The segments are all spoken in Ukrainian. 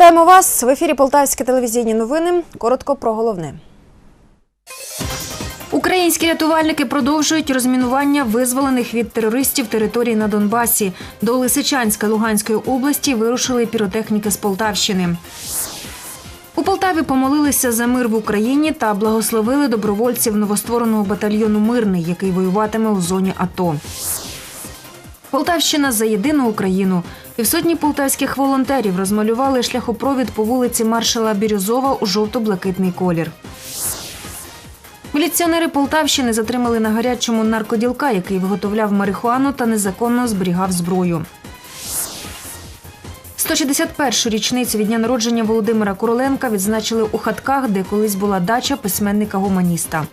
Вітаємо вас в ефірі Полтавські телевізійні новини. Коротко про головне. Українські рятувальники продовжують розмінування визволених від терористів територій на Донбасі. До Лисичанська Луганської області вирушили піротехніки з Полтавщини. У Полтаві помолилися за мир в Україні та благословили добровольців новоствореного батальйону Мирний, який воюватиме у зоні АТО. Полтавщина за єдину Україну. Півсотні полтавських волонтерів розмалювали шляхопровід по вулиці маршала Бірюзова у жовто-блакитний колір. Міліціонери Полтавщини затримали на гарячому наркоділка, який виготовляв марихуану та незаконно зберігав зброю. 161-ю річницю від дня народження Володимира Короленка відзначили у хатках, де колись була дача письменника-гуманіста.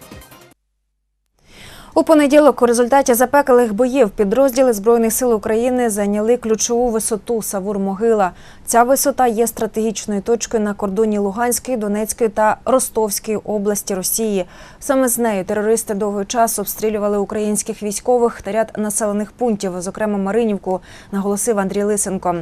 У понеділок у результаті запекалих боїв підрозділи Збройних сил України зайняли ключову висоту Савур-Могила. Ця висота є стратегічною точкою на кордоні Луганської, Донецької та Ростовської області Росії. Саме з нею терористи довгий час обстрілювали українських військових та ряд населених пунктів, зокрема Маринівку, наголосив Андрій Лисенко.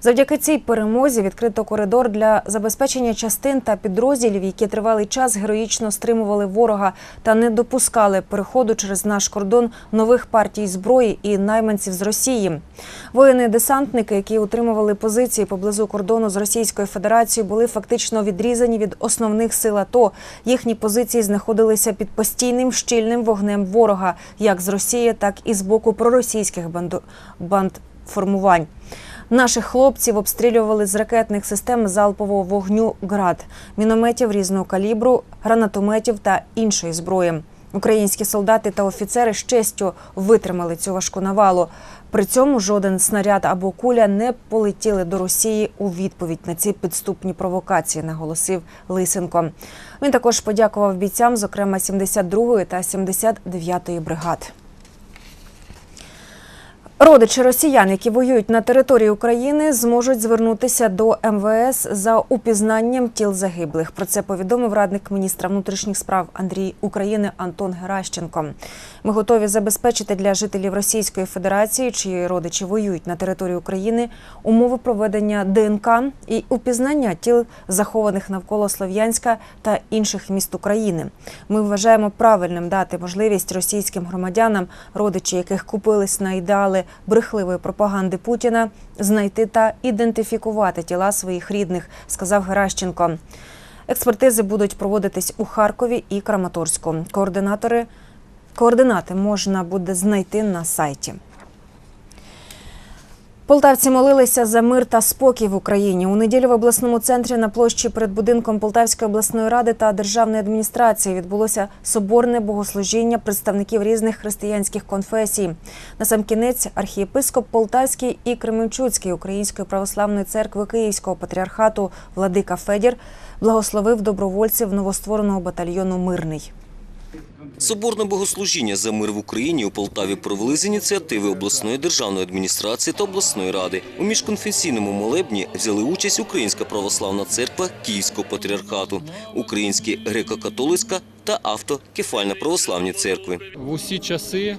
Завдяки цій перемозі відкрито коридор для забезпечення частин та підрозділів, які тривалий час героїчно стримували ворога та не допускали переходу через наш кордон нових партій зброї і найманців з Росії. Воїни-десантники, які утримували позиції поблизу кордону з Російською Федерацією, були фактично відрізані від основних сил АТО. Їхні позиції знаходилися під постійним щільним вогнем ворога, як з Росії, так і з боку проросійських банду... бандформувань. Наших хлопців обстрілювали з ракетних систем залпового вогню ГРАД, мінометів різного калібру, гранатометів та іншої зброї. Українські солдати та офіцери з честю витримали цю важку навалу. При цьому жоден снаряд або куля не полетіли до Росії у відповідь на ці підступні провокації, наголосив Лисенко. Він також подякував бійцям, зокрема 72-ї та 79-ї бригад. Родичі росіян, які воюють на території України, зможуть звернутися до МВС за упізнанням тіл загиблих. Про це повідомив радник міністра внутрішніх справ Андрій України Антон Геращенко. Ми готові забезпечити для жителів Російської Федерації, чиї родичі воюють на території України, умови проведення ДНК і упізнання тіл захованих навколо Слов'янська та інших міст України. Ми вважаємо правильним дати можливість російським громадянам, родичі яких купились на ідеали брехливої пропаганди Путіна, знайти та ідентифікувати тіла своїх рідних, сказав Геращенко. Експертизи будуть проводитись у Харкові і Краматорську. Координатори координати можна буде знайти на сайті. Полтавці молилися за мир та спокій в Україні. У неділю в обласному центрі на площі перед будинком Полтавської обласної ради та державної адміністрації відбулося соборне богослужіння представників різних християнських конфесій. Насамкінець архієпископ Полтавський і Кременчуцький Української православної церкви Київського патріархату Владика Федір благословив добровольців новоствореного батальйону Мирний. Соборне богослужіння за мир в Україні у Полтаві провели з ініціативи обласної державної адміністрації та обласної ради. У міжконфесійному молебні взяли участь Українська православна церква Київського патріархату, Українські греко-католицька та автокефальна православні церкви. В усі часи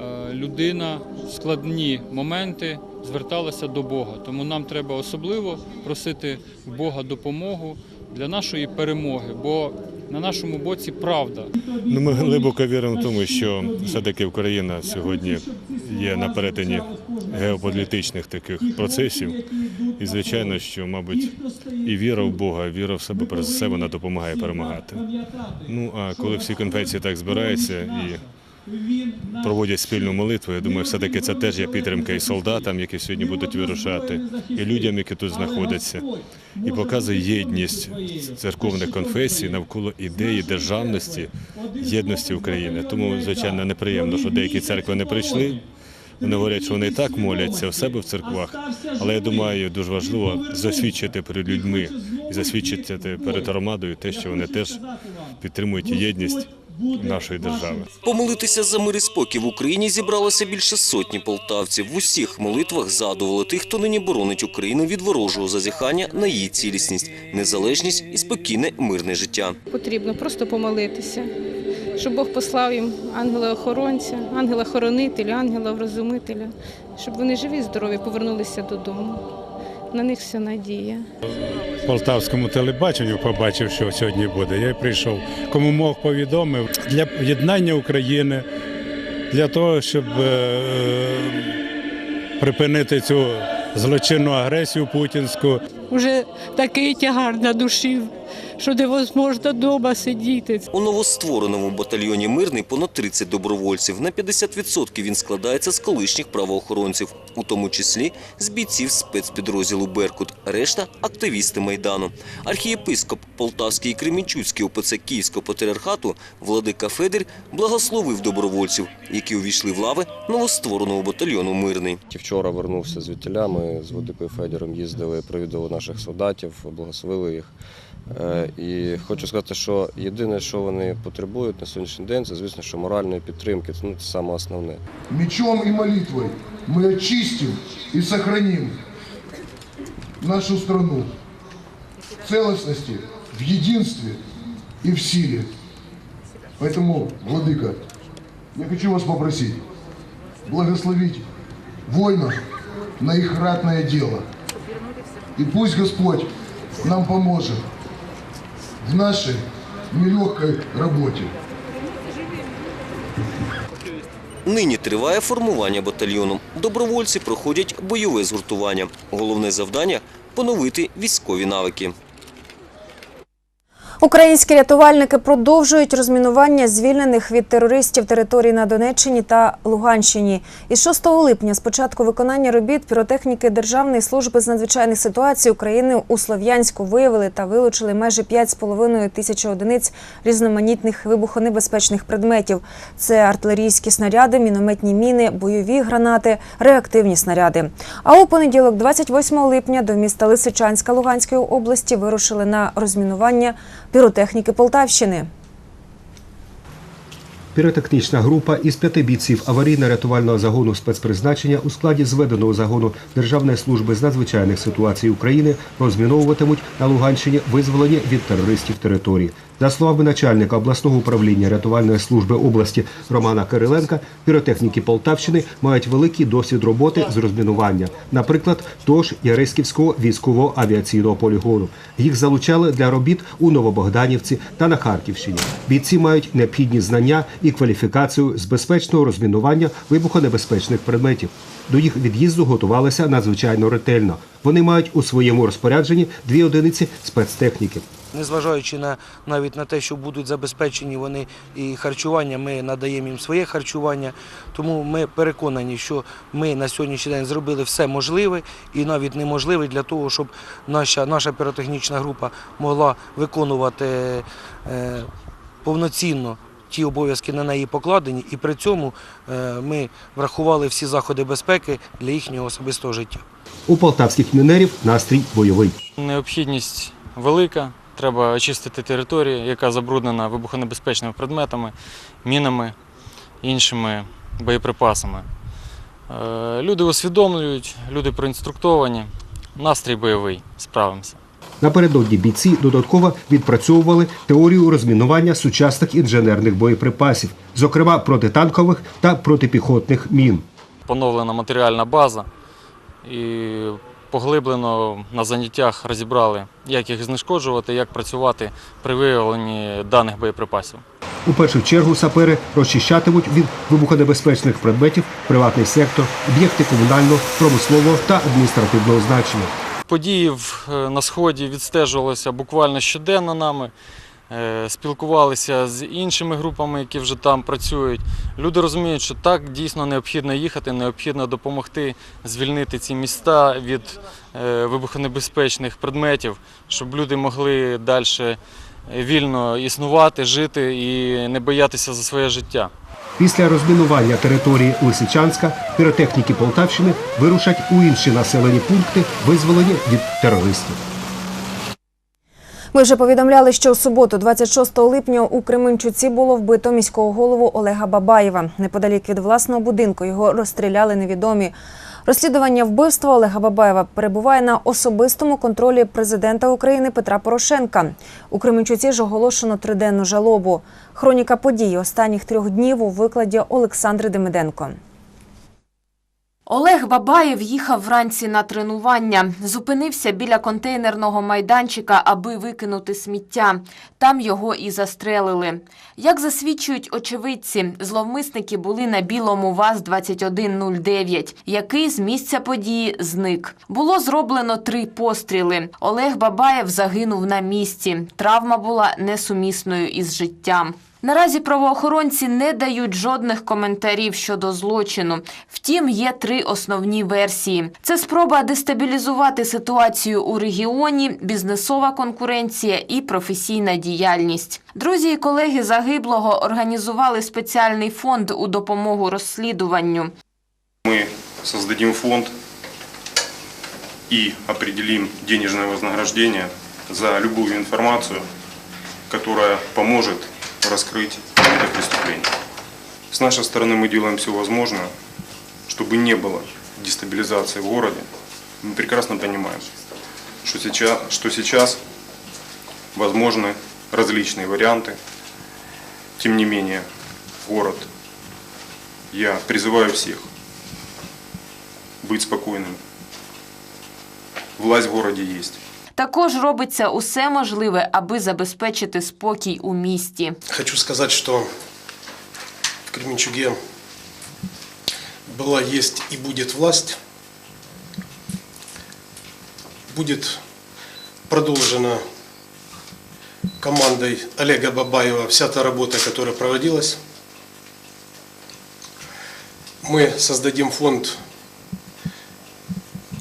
е, людина в складні моменти зверталася до Бога. Тому нам треба особливо просити Бога допомогу для нашої перемоги, бо на нашому боці правда. Ну, ми глибоко віримо в тому, що все-таки Україна сьогодні є на перетині геополітичних таких процесів. І звичайно, що, мабуть, і віра в Бога, і віра в себе про себе вона допомагає перемагати. Ну а коли всі конфесії так збираються і проводять спільну молитву, я думаю, все-таки це теж є підтримка і солдатам, які сьогодні будуть вирушати, і людям, які тут знаходяться, і показує єдність церковних конфесій навколо ідеї державності, єдності України. Тому, звичайно, неприємно, що деякі церкви не прийшли. Вони говорять, що вони і так моляться у себе в церквах, але я думаю, дуже важливо засвідчити перед людьми і засвідчити перед громадою те, що вони теж підтримують єдність нашої держави. Помолитися за мир і спокій в Україні зібралося більше сотні полтавців. В усіх молитвах згадували тих, хто нині боронить Україну від ворожого зазіхання на її цілісність, незалежність і спокійне мирне життя. Потрібно просто помолитися, щоб Бог послав їм ангела-охоронця, ангела-хоронителя, ангела-врозумителя, щоб вони живі, здорові, повернулися додому. На них вся надія. полтавському телебаченню побачив, що сьогодні буде. Я прийшов. Кому мог повідомив для єднання України, для того, щоб е, припинити цю злочинну агресію путінську. Вже такий тягар на душі, що невозможно вдома сидіти. У новоствореному батальйоні Мирний понад 30 добровольців. На 50% він складається з колишніх правоохоронців, у тому числі з бійців спецпідрозділу «Беркут». Решта – активісти Майдану. Архієпископ Полтавський і Кремінчуцький ОПЦ Київського патріархату Владика Федір благословив добровольців, які увійшли в лави новоствореного батальйону Мирний. Вчора вернувся з вітіля, ми з Водикою Федіром їздили, провідали наших солдатів, благословили їх. Е, І хочу сказати, що єдине, що вони потребують на сьогоднішній день, це звісно, що моральної підтримки. Це, ну, це саме основне. Мечом и молитвой мы очистим и сохраним нашу страну в целостности, в единстве и в силе. Поэтому, Владыка, я хочу вас попросить благословить воинов на их ратное дело. И пусть Господь нам поможет в нашей нелегкой работе. Нині триває формування батальйону. Добровольці проходять бойове згуртування. Головне завдання – поновити військові навики. Українські рятувальники продовжують розмінування звільнених від терористів територій на Донеччині та Луганщині. Із 6 липня, з початку виконання робіт піротехніки Державної служби з надзвичайних ситуацій України у Слов'янську виявили та вилучили майже 5,5 тисячі одиниць різноманітних вибухонебезпечних предметів. Це артилерійські снаряди, мінометні міни, бойові гранати, реактивні снаряди. А у понеділок, 28 липня, до міста Лисичанська Луганської області вирушили на розмінування піротехніки Полтавщини. Піротехнічна група із п'яти бійців аварійно-рятувального загону спецпризначення у складі зведеного загону Державної служби з надзвичайних ситуацій України розміновуватимуть на Луганщині визволені від терористів території. За словами начальника обласного управління рятувальної служби області Романа Кириленка, піротехніки Полтавщини мають великий досвід роботи з розмінування, наприклад, того ж Яриськівського військового авіаційного полігону. Їх залучали для робіт у Новобогданівці та на Харківщині. Бійці мають необхідні знання і кваліфікацію з безпечного розмінування вибухонебезпечних предметів. До їх від'їзду готувалися надзвичайно ретельно. Вони мають у своєму розпорядженні дві одиниці спецтехніки. Незважаючи на навіть на те, що будуть забезпечені вони і харчування, ми надаємо їм своє харчування. Тому ми переконані, що ми на сьогоднішній день зробили все можливе і навіть неможливе для того, щоб наша, наша піротехнічна група могла виконувати е, повноцінно ті обов'язки на неї покладені, і при цьому е, ми врахували всі заходи безпеки для їхнього особистого життя. У полтавських мінерів настрій бойовий. Необхідність велика. Треба очистити територію, яка забруднена вибухонебезпечними предметами, мінами, іншими боєприпасами. Е, Люди усвідомлюють, люди проінструктовані. Настрій бойовий, справимося. Напередодні бійці додатково відпрацьовували теорію розмінування сучасних інженерних боєприпасів, зокрема протитанкових та протипіхотних мін. Поновлена матеріальна база і поглиблено на заняттях розібрали, як їх знешкоджувати, як працювати при виявленні даних боєприпасів. У першу чергу сапери розчищатимуть від вибухонебезпечних предметів приватний сектор, об'єкти комунального, промислового та адміністративного значення. Події е, на сході відстежувалися буквально щоденно нами. Е, Спілкувалися з іншими групами, які вже там працюють. Люди розуміють, що так дійсно необхідно їхати, необхідно допомогти звільнити ці міста від е, вибухонебезпечних предметів, щоб люди могли далі вільно існувати, жити і не боятися за своє життя. Після розмінування території Лисичанська піротехніки Полтавщини вирушать у інші населені пункти, визволені від терористів. Ми вже повідомляли, що у суботу, 26 липня, у Кременчуці було вбито міського голову Олега Бабаєва. Неподалік від власного будинку його розстріляли невідомі. Розслідування вбивства Олега Бабаєва перебуває на особистому контролі президента України Петра Порошенка. У Кременчуці ж оголошено триденну жалобу. Хроніка подій останніх трьох днів у викладі Олександри Демиденко. Олег Бабаєв їхав вранці на тренування. Зупинився біля контейнерного майданчика, аби викинути сміття. Там його і застрелили. Як засвідчують очевидці, зловмисники були на білому ВАЗ-2109, який з місця події зник. Було зроблено три постріли. Олег Бабаєв загинув на місці. Травма була несумісною із життям. Наразі правоохоронці не дають жодних коментарів щодо злочину. Втім, є три основні версії: це спроба дестабілізувати ситуацію у регіоні, бізнесова конкуренція і професійна діяльність. Друзі і колеги загиблого організували спеціальний фонд у допомогу розслідуванню. Мы создадим фонд и определим денежное вознаграждение за любую информацию, которая поможет раскрыть это преступление. С нашей стороны мы делаем все возможное, чтобы не было дестабилизации в городе. Мы прекрасно понимаем, что сейчас, что сейчас возможны различные варианты. Тем не менее, город, я призываю всех быть спокойным. Власть в городе есть. Також робиться усе можливе, аби забезпечити спокій у місті. Хочу сказать, что в Кременчуге была, есть и будет власть. Будет продолжена командой Олега Бабаева вся та работа, которая проводилась. Мы создадим фонд,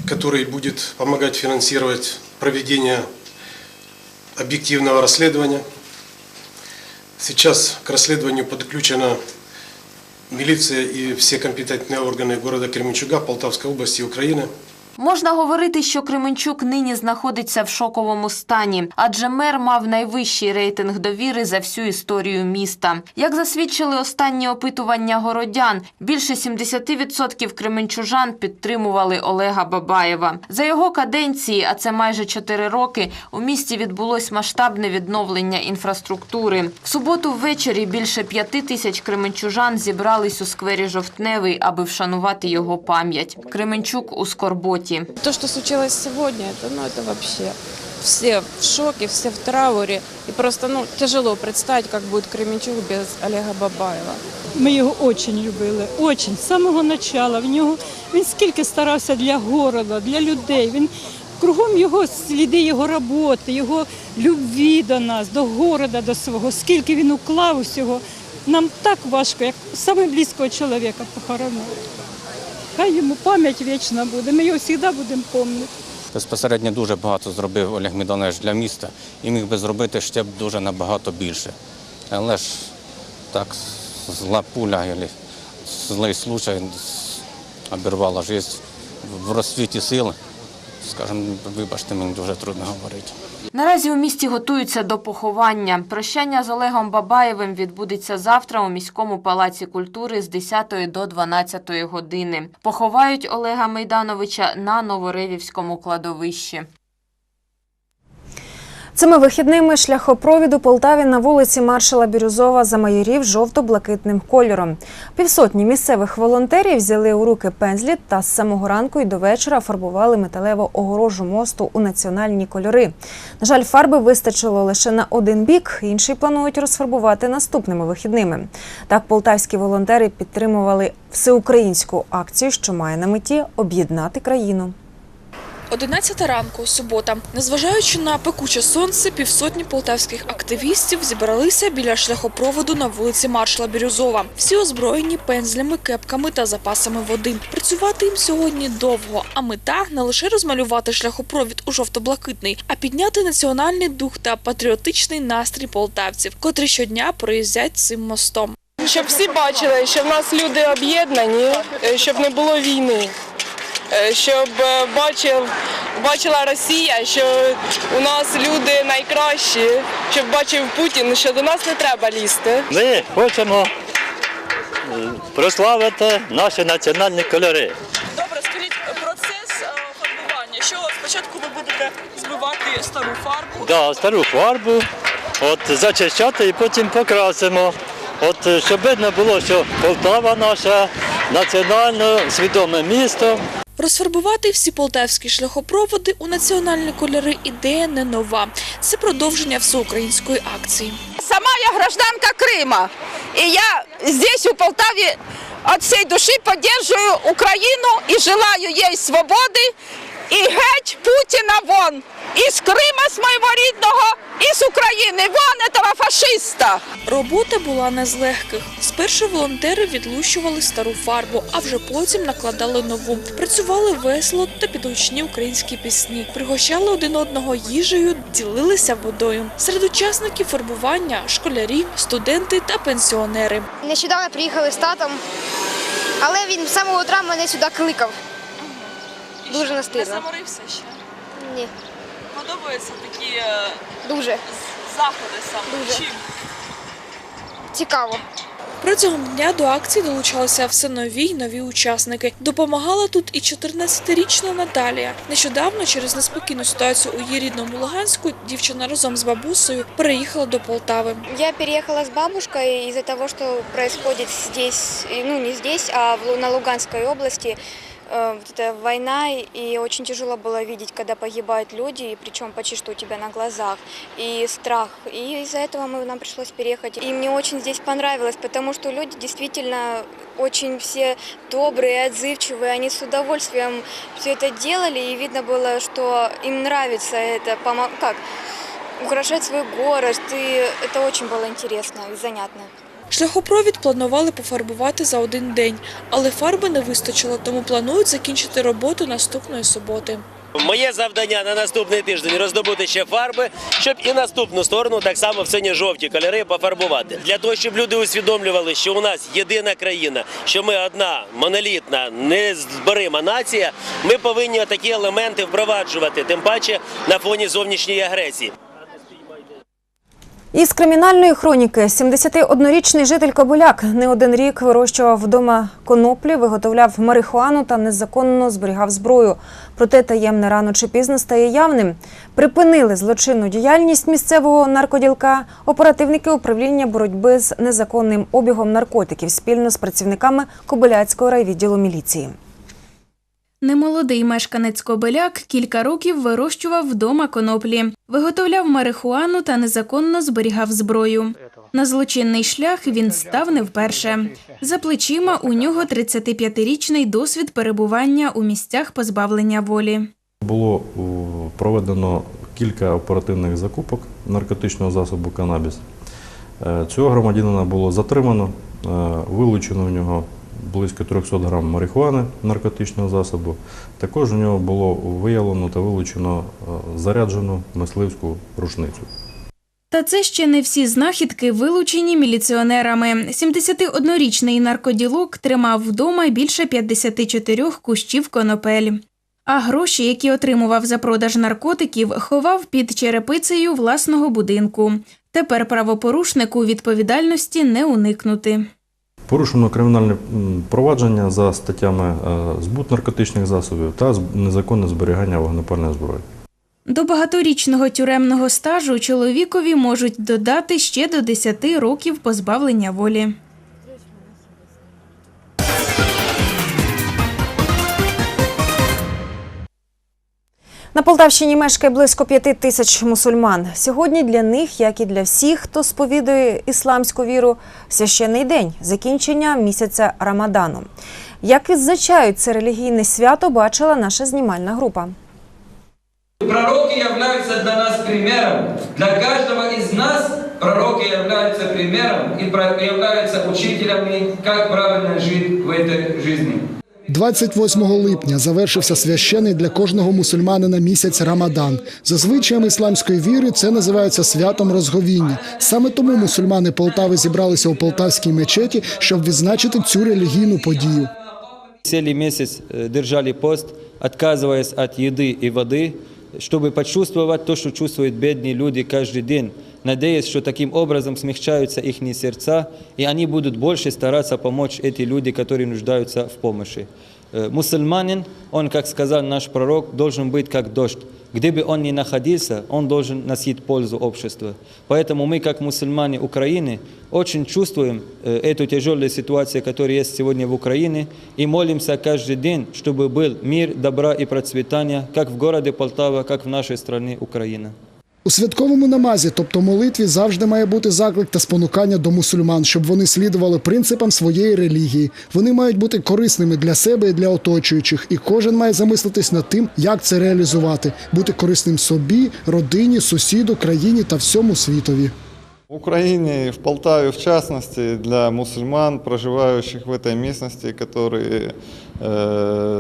который будет помогать финансировать проведение объективного расследования. Сейчас к расследованию подключена милиция и все компетентные органы города Кременчуга, Полтавской области, Украины. Можна говорити, що Кременчук нині знаходиться в шоковому стані, адже мер мав найвищий рейтинг довіри за всю історію міста. Як засвідчили останні опитування городян, більше 70% кременчужан підтримували Олега Бабаєва. За його каденції, а це майже 4 роки, у місті відбулось масштабне відновлення інфраструктури. В суботу ввечері більше п'яти тисяч кременчужан зібрались у сквері Жовтневий, аби вшанувати його пам'ять. Кременчук у скорботі. То, что случилось сегодня, это, ну, это вообще все в шоке, все в трауре. И просто ну, тяжело представить, как будет Кременчук без Олега Бабаева. Ми його дуже любили, очень, з самого початку. В нього він скільки старався для города, для людей. Він кругом його сліди його роботи, його любві до нас, до города, до свого. Скільки він уклав усього. Нам так важко, як саме близького чоловіка похоронити. Хай йому пам'ять вічна буде. Ми його завжди будемо пам'ятати. Безпосередньо дуже багато зробив Олег Міданович для міста і міг би зробити ще б дуже набагато більше. Але ж так зла пуля, злий случай обірвала життя в розсвіті сил. Скажімо, вибачте, мені дуже трудно говорити. Наразі у місті готуються до поховання. Прощання з Олегом Бабаєвим відбудеться завтра у міському палаці культури з 10 до 12 години. Поховають Олега Майдановича на Новоревівському кладовищі. Цими вихідними шляхопровід у Полтаві на вулиці маршала Бірюзова замайорів жовто-блакитним кольором. Півсотні місцевих волонтерів взяли у руки пензлі та з самого ранку і до вечора фарбували металеву огорожу мосту у національні кольори. На жаль, фарби вистачило лише на один бік, інший планують розфарбувати наступними вихідними. Так, полтавські волонтери підтримували всеукраїнську акцію, що має на меті об'єднати країну. 11 ранку, субота. Незважаючи на пекуче сонце, півсотні полтавських активістів зібралися біля шляхопроводу на вулиці Маршала Бірюзова. Всі озброєні пензлями, кепками та запасами води. Працювати їм сьогодні довго, а мета не лише розмалювати шляхопровід у жовто-блакитний, а підняти національний дух та патріотичний настрій полтавців, котрі щодня проїздять цим мостом. Щоб всі бачили, що в нас люди об'єднані, е, щоб не було війни. Е, Щоб е, бачив, бачила Росія, що у нас люди найкращі, щоб бачив Путін, що до нас не треба лізти. Ми хочемо е, прославити наші національні кольори. Добре, скажіть процес фарбування. Що спочатку ви будете збивати стару фарбу? Да, стару фарбу, от зачищати і потім покрасимо. От щоб видно було, що Полтава наша національно свідоме місто. Розфарбувати всі полтавські шляхопроводи у національні кольори ідея не нова. Це продовження всеукраїнської акції. Сама я гражданка Крима, і я здесь, у Полтаві від всієї душі підтримую Україну і желаю їй свободы. И геть Путина вон! Из Крыма, с моего рідного, і з України. Вон этого фашиста! Робота була не з легких. Спершу волонтери відлущували стару фарбу, а вже потім накладали нову. Працювали весело та під гучні українські пісні, пригощали один одного їжею, ділилися водою. Серед учасників фарбування школярі, студенти та пенсіонери. Нещодавно приїхали з татом, але він з самого утра мене сюди кликав. Дуже настирно. заморився ще. Ні, Подобаються такі дуже заходи саме. Дуже. цікаво. Протягом дня до акції долучалися все нові й нові учасники. Допомагала тут і 14-річна Наталія. Нещодавно через неспокійну ситуацію у її рідному Луганську дівчина разом з бабусею переїхала до Полтави. Я переехала с бабушкой из-за того, что происходит здесь, и, ну не здесь, а в Лу- на Луганской области. Э, Вот эта война, и очень тяжело было видеть, когда погибают люди, и причем почти что у тебя на глазах, и страх. И из-за этого мы, нам пришлось переехать. И мне очень здесь понравилось, потому что люди действительно очень все добрые, отзывчивые, они с удовольствием все это делали, и видно было, что им нравится это, помо- как, украшать свой город, и это очень было интересно и занятно. Шляхопровід планували пофарбувати за один день, але фарби не вистачило, тому планують закінчити роботу наступної суботи. Моє завдання на наступний тиждень роздобути ще фарби, щоб і наступну сторону так само в синьо-жовті кольори пофарбувати. Для того, щоб люди усвідомлювали, що у нас єдина країна, що ми одна монолітна, незборима нація, ми повинні такі елементи впроваджувати, тим паче на фоні зовнішньої агресії. Із кримінальної хроніки 71-річний житель Кобиляк не один рік вирощував вдома коноплі, виготовляв марихуану та незаконно зберігав зброю. Проте таємне рано чи пізно стає явним. Припинили злочинну діяльність місцевого наркоділка оперативники управління боротьби з незаконним обігом наркотиків спільно з працівниками Кобиляцького райвідділу міліції. Немолодий мешканець Кобиляк кілька років вирощував вдома коноплі, виготовляв марихуану та незаконно зберігав зброю. На злочинний шлях він став не вперше. За плечима у нього 35-річний досвід перебування у місцях позбавлення волі. Було проведено кілька оперативних закупок наркотичного засобу канабіс. Е, Цього громадянина було затримано, е, вилучено в нього близько 300 грам марихуани наркотичного засобу. Також у нього було виявлено та вилучено е, заряджену мисливську рушницю. Та це ще не всі знахідки, вилучені міліціонерами. 71-річний наркоділок тримав вдома більше 54 кущів конопель. А гроші, які отримував за продаж наркотиків, ховав під черепицею власного будинку. Тепер правопорушнику відповідальності не уникнути. Порушено кримінальне провадження за статтями е, збут наркотичних засобів та незаконне зберігання вогнепальної зброї. До багаторічного тюремного стажу чоловікові можуть додати ще до 10 років позбавлення волі. На Полтавщині мешкає близько п'яти тисяч мусульман. Сьогодні для них, як і для всіх, хто сповідує ісламську віру, священний день закінчення місяця Рамадану. Як відзначають це релігійне свято, бачила наша знімальна група. Пророки являются для нас примером. Для каждого из нас пророки являются примером и про- являются учителями, как правильно жить в этой жизни. 28 липня завершився священий для кожного мусульманина місяць Рамадан. За звичаєм ісламської віри це називається святом розговіння. Саме тому мусульмани Полтави зібралися у полтавській мечеті, щоб відзначити цю релігійну подію. Целый месяц э, держали пост, отказываясь от еды и воды, чтобы почувствовать то, что чувствуют бедные люди каждый день, надеясь, что таким образом смягчаются их сердца, и они будут больше стараться помочь эти люди, которые нуждаются в помощи. Э, мусульманин, он, как сказал наш пророк, должен быть как дождь. Где бы он ни находился, он должен носить пользу обществу. Поэтому мы, как мусульмане Украины, очень чувствуем э, эту тяжелую ситуацию, которая есть сегодня в Украине, и молимся каждый день, чтобы был мир, добра и процветания, как в городе Полтава, как в нашей стране Украина. У святковому намазі, тобто молитві, завжди має бути заклик та спонукання до мусульман, щоб вони слідували принципам своєї релігії. Вони мають бути корисними для себе і для оточуючих, і кожен має замислитись над тим, як це реалізувати, бути корисним собі, родині, сусіду, країні та всьому світові. В Украине, и в Полтаве в частности, для мусульман, проживающих в этой местности, которые э,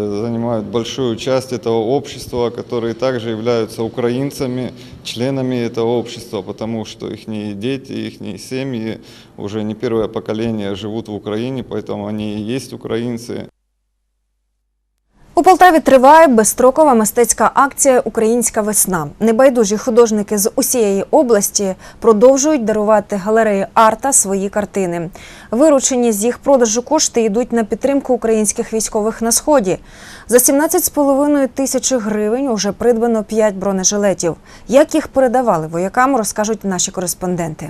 занимают большую часть этого общества, которые также являются украинцами, членами этого общества, потому что их дети, их семьи уже не первое поколение живут в Украине, поэтому они и есть украинцы. Полтаві триває безстрокова мистецька акція Українська весна. Небайдужі художники з усієї області продовжують дарувати галереї арта свої картини. Виручені з їх продажу кошти йдуть на підтримку українських військових на сході. За 17,5 тисячі гривень уже придбано 5 бронежилетів. Як їх передавали воякам, розкажуть наші кореспонденти.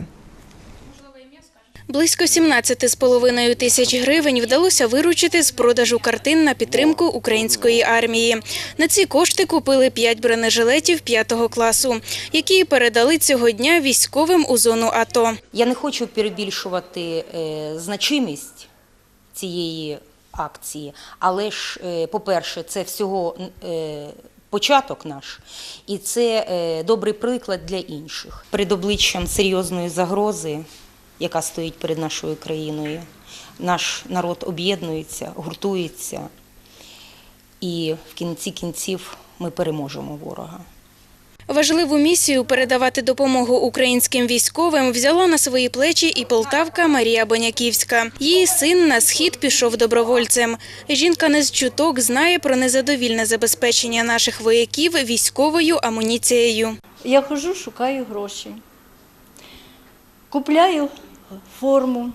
Близько 17,5 тисяч гривень вдалося виручити з продажу картин на підтримку української армії. На ці кошти купили 5 бронежилетів 5 класу, які передали цього дня військовим у зону АТО. Я не хочу перебільшувати е, значимість цієї акції, але ж, е, по-перше, це всього е, початок наш, і це добрий приклад для інших. Перед обличчям серйозної загрози, яка стоїть перед нашою країною, наш народ об'єднується, гуртується, і в кінці кінців ми переможемо ворога. Важливу місію передавати допомогу українським військовим взяла на свої плечі і полтавка Марія Боняківська. Її син на схід пішов добровольцем. Жінка не з чуток знає про незадовільне забезпечення наших вояків військовою амуніцією. Я хожу, шукаю гроші. Купляю форму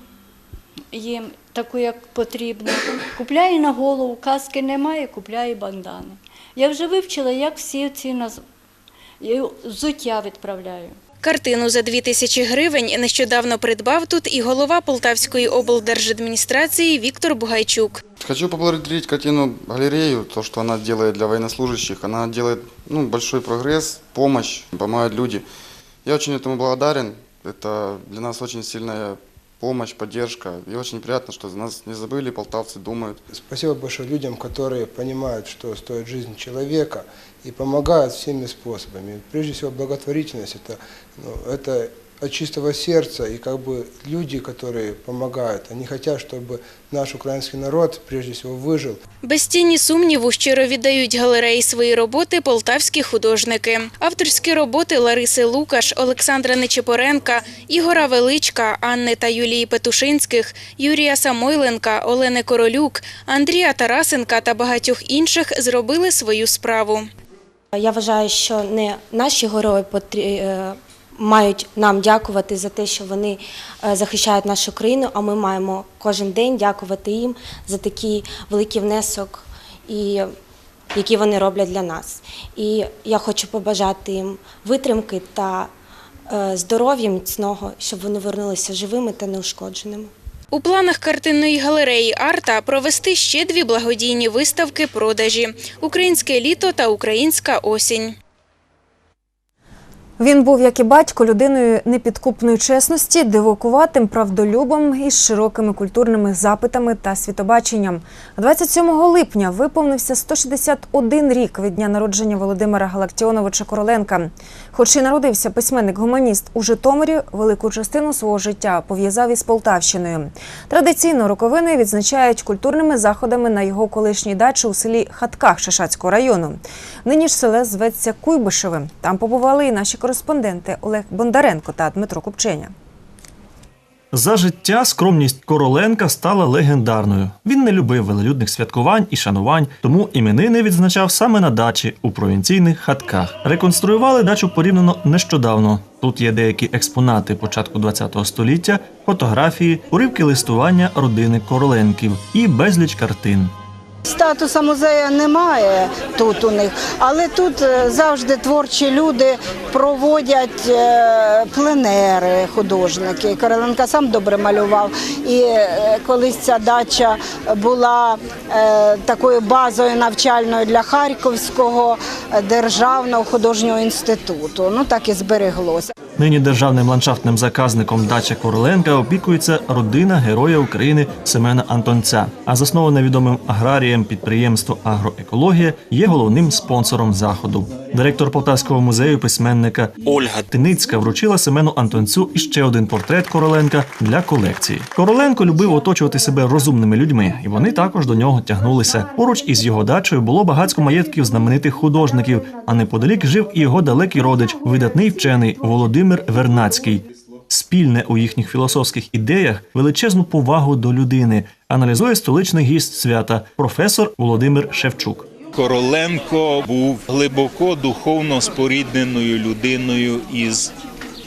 їм таку, як потрібно. Купляю на голову, каски немає, купляю бандани. Я вже вивчила, як всі ці наз... Я взуття відправляю. Картину за дві тисячі гривень нещодавно придбав тут і голова Полтавської облдержадміністрації Віктор Бугайчук. Хочу поблагодарить картину галерею, то, что она делает для военнослужащих. Она делает ну, большой прогресс, помощь, помогают люди. Я очень этому благодарен. Это для нас очень сильная помощь, поддержка. И очень приятно, что нас не забыли, полтавцы думают. Спасибо большое людям, которые понимают, что стоит жизнь человека и помогают всеми способами. Прежде всего, благотворительность это, ну, это от чистого сердца, и как бы люди, которые помогают, они хотят, чтобы наш украинский народ прежде всего выжил. Без тіні сумніву щиро віддають галереї свої роботи полтавські художники. Авторські роботи Лариси Лукаш, Олександра Нечепоренка, Ігора Величка, Анни та Юлії Петушинських, Юрія Самойленка, Олени Королюк, Андрія Тарасенка та багатьох інших зробили свою справу. Я вважаю, що не наші герої потрі- е, мають нам дякувати за те, що вони е, захищають нашу країну, а ми маємо кожен день дякувати їм за такий великий внесок, і, який вони роблять для нас. І я хочу побажати їм витримки та е, здоров'я міцного, щоб вони вернулися живими та неушкодженими. У планах картинної галереї Арта провести ще дві благодійні виставки продажі Українське літо та Українська осінь. Він був, як і батько, людиною непідкупної чесності, дивакуватим правдолюбом із широкими культурними запитами та світобаченням. 27 липня виповнився 161 рік від дня народження Володимира Галактіоновича Короленка. Хоч і народився письменник-гуманіст у Житомирі, велику частину свого життя пов'язав із Полтавщиною. Традиційно роковини відзначають культурними заходами на його колишній дачі у селі Хатках Шишацького району. Нині ж селе зветься Куйбишевим. Там побували і наші кореспонденти Олег Бондаренко та Дмитро Купченя. За життя скромність Короленка стала легендарною. Він не любив велелюдних святкувань і шанувань, тому іменини відзначав саме на дачі у провінційних хатках. Реконструювали дачу порівняно нещодавно. Тут є деякі експонати початку ХХ століття, фотографії, уривки листування родини Короленків і безліч картин. Статусу музею немає тут у них, але тут е, завжди творчі люди проводять е, пленери, художники. Короленко сам добре малював. І е, колись ця дача була такою базою навчальною для Харківського державного художнього інституту. Ну так і збереглося. Нині державним ландшафтним заказником дача Короленка опікується родина Героя України Семена Антонця. А засноване відомим аграрієм підприємство Агроекологія є головним спонсором заходу. Директор Полтавського музею письменника Ольга Тиницька вручила Семену Антонцю іще один портрет Короленка для колекції. Короленко любив оточувати себе розумними людьми, і вони також до нього тягнулися. Поруч із його дачею було багатько маєтків знаменитих художників, а неподалік жив і його далекий родич, видатний вчений Володимир Вернацький. Спільне у їхніх філософських ідеях величезну повагу до людини, аналізує столичний гість свята, професор Володимир Шевчук. Короленко був глибоко духовно спорідненою людиною із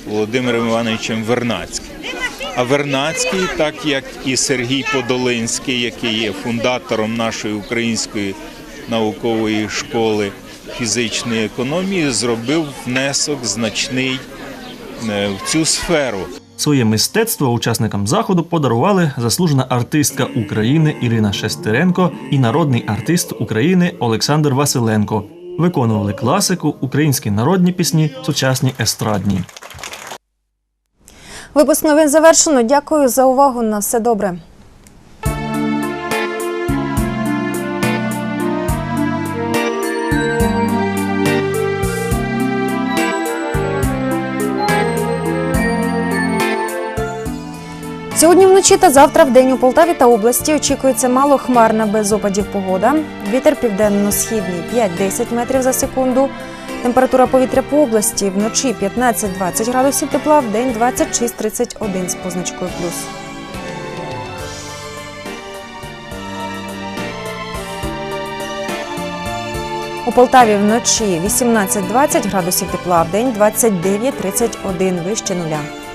Володимиром Івановичем Вернацьким. А Вернацький, так як і Сергій Подолинський, який є фундатором нашої української наукової школи фізичної економії, зробив внесок значний в цю сферу. Своє мистецтво учасникам заходу подарували заслужена артистка України Ірина Шестеренко і народний артист України Олександр Василенко. Виконували класику, українські народні пісні, сучасні естрадні. Випуск новин завершено. Дякую за увагу. На все добре. Сьогодні вночі та завтра в день у Полтаві та області очікується малохмарна без опадів погода. Вітер південно-східний 5-10 метрів за секунду. Температура повітря по області вночі 15-20 градусів тепла, в день 26-31 з позначкою плюс. У Полтаві вночі 18-20 градусів тепла, в день 29-31 вище нуля.